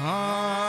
Ah.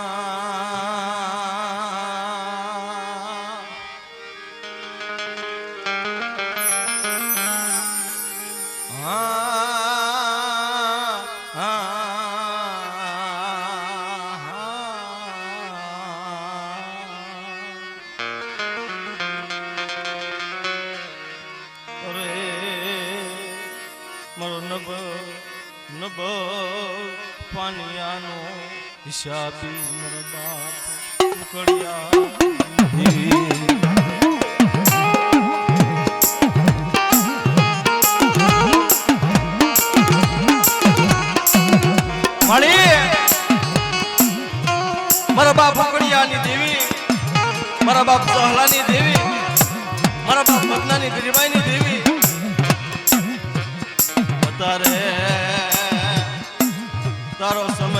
મર બાપ ઉકળિયાની દેવી, મારા બાપ સહલાની દેવી, મારા બાપ મતનાની ગરીબાઈની દેવી. તારે તારો સમય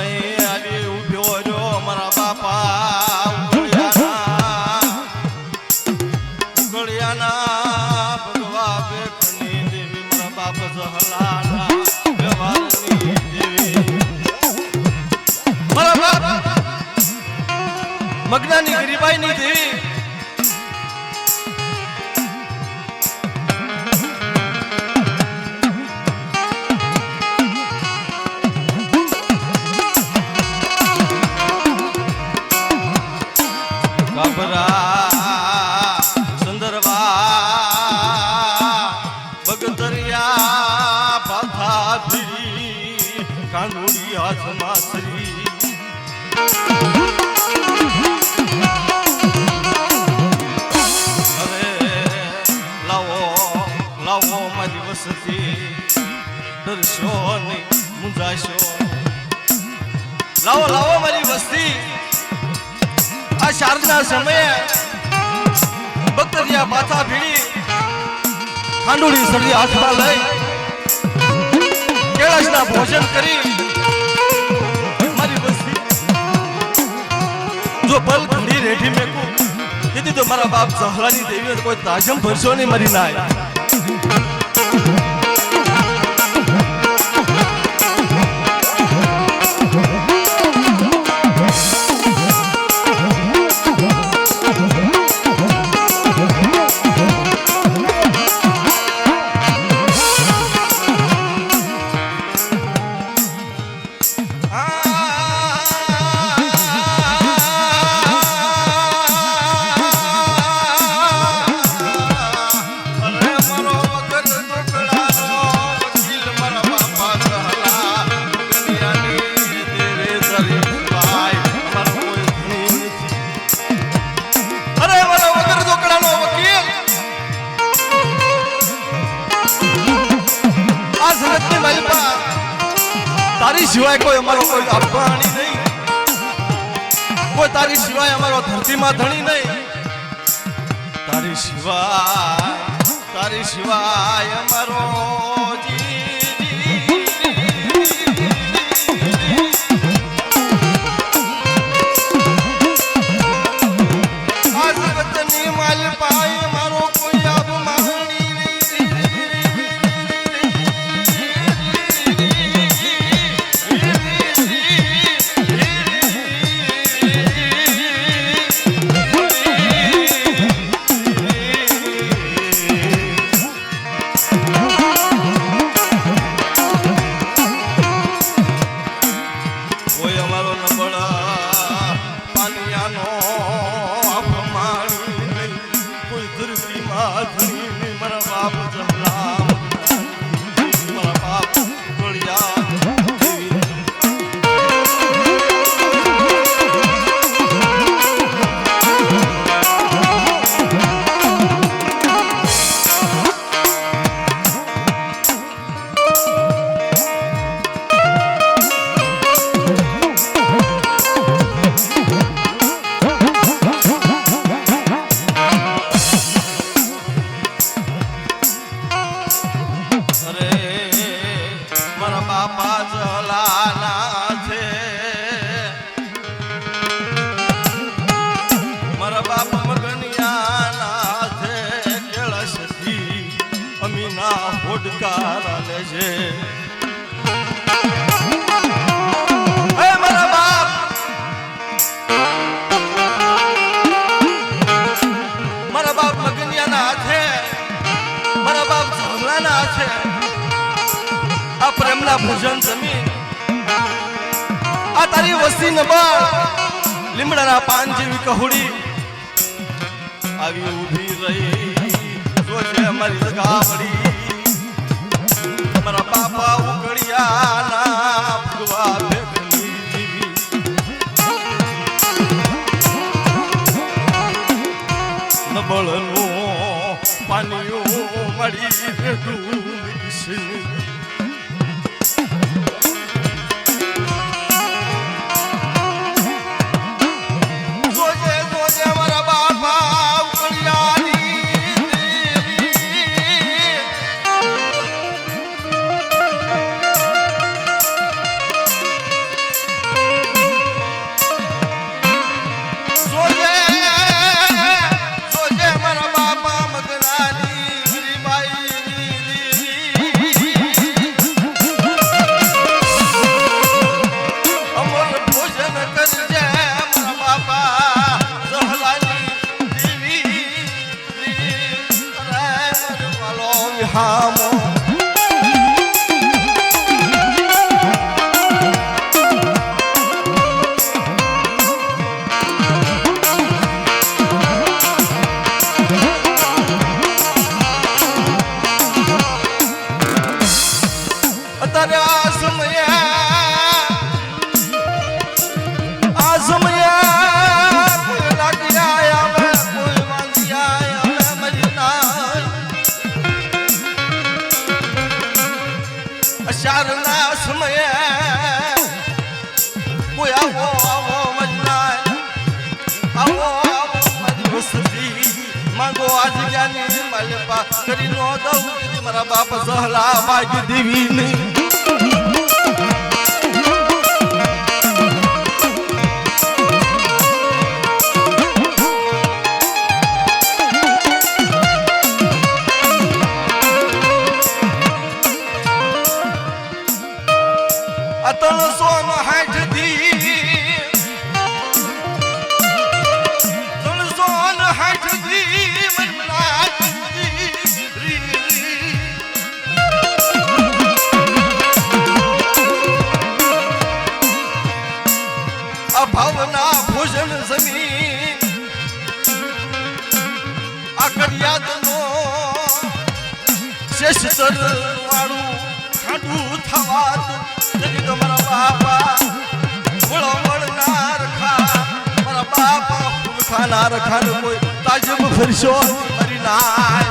કાંદોડી હાથમાં શ્રી હવે લાવો લાવો મારી વસતી. ડરશો નહીં મુંજાશો. લાવો લાવો મારી વસ્તી આ શારદના સમયે બકરિયા માથા ભીડી ખાંડુડી સળી હાથમાં લઈ કેળાશના ભોજન કરી મારી વસ્તી. જો પલ ઘડી રેઠી મેકું તેથી તો મારા બાપ સહલાની દેવી કોઈ તાજમ ભરશો નહીં, મારી નાય. તારી સિવાય અમારો ધરતીમાં ધણી નહીં. તારી સિવાય તારી સિવાય અમારો બાપ છે. આ પ્રેમના ભોજન જમીન. આ તારી વસ્તી નબાળ લીમડાના પાન જેવી કહોડી. આવી ઊભી રહી, જોજે અમારી જગાવડી મારા બાપા એક Maria do Mixer. કરી નો દઉં મારા બાપ સહલા બાજ દેવી નહીં Atala हर कोई ताजुब फिर शोर मरी ना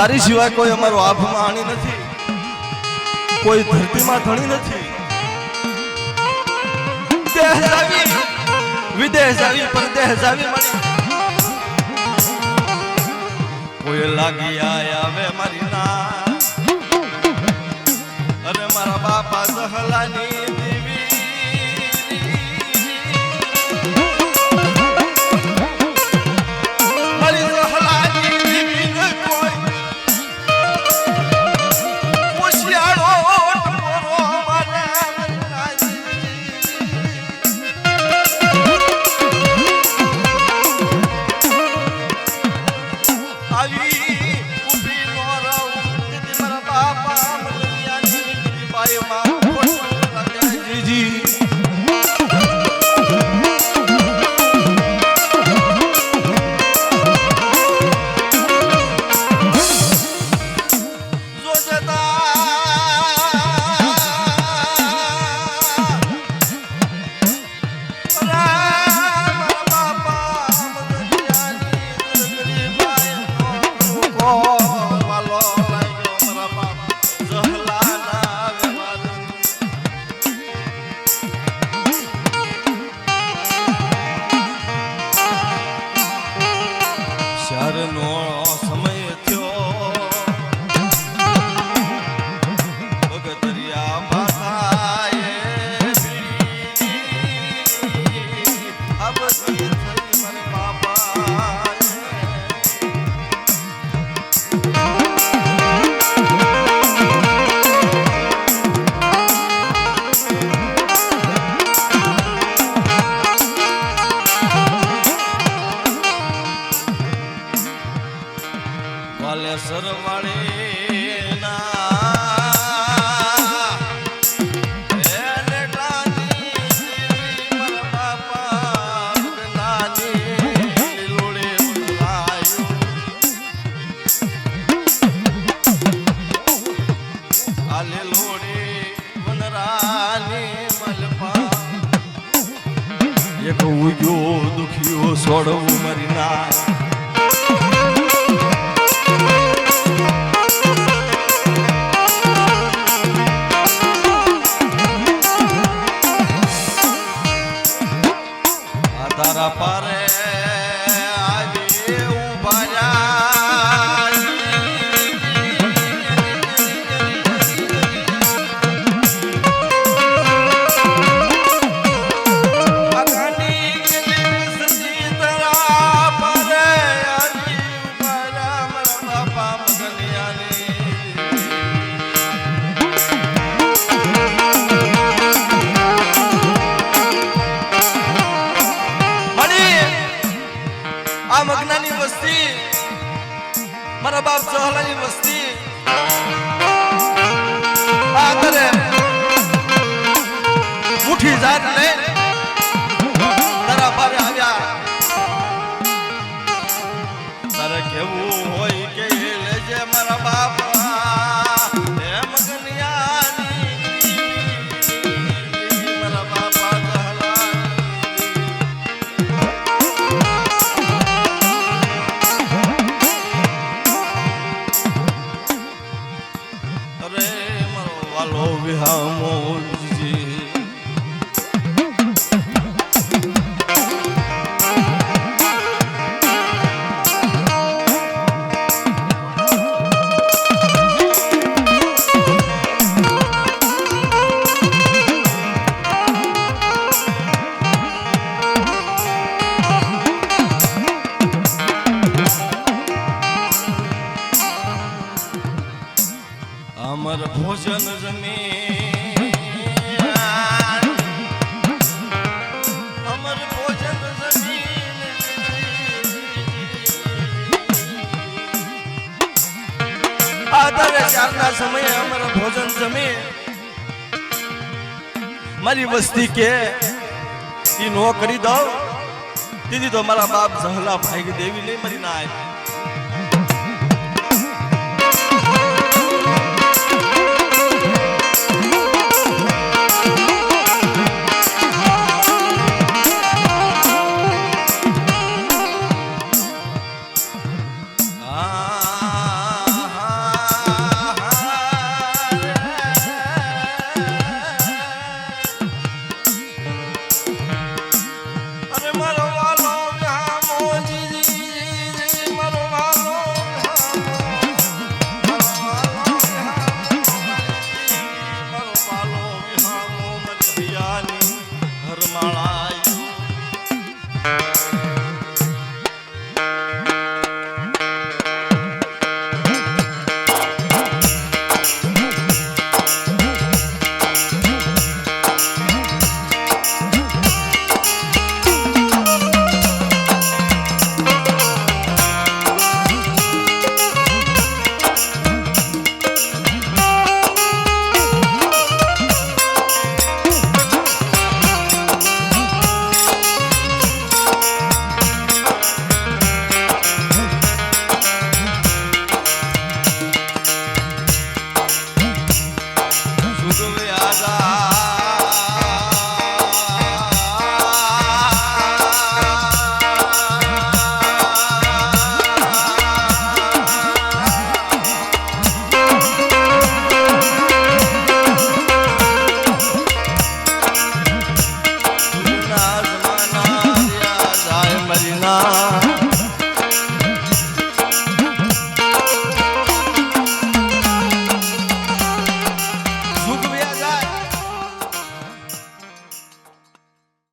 તારી સિવાય કોઈ અમારો આભમાં આણી નથી. કોઈ ધરતીમાં ધણી નથી. દેહ કોઈ લાગી આવે મારી અરે મારા બાપા સહલાની આ તારા મગનાની વસ્તી મારા બાપ ચહલાની વસ્તી આ કરે મુઠી જાત અરે મારો વાલો વિહામો સમયે અમારા ભોજન જમે. મારી વસ્તી કે, ઈ નો કરી દઉં. દીદી તો મારા બાપ જહલા ભાઈ દેવી, નહીં મરી ના આવી I'm doing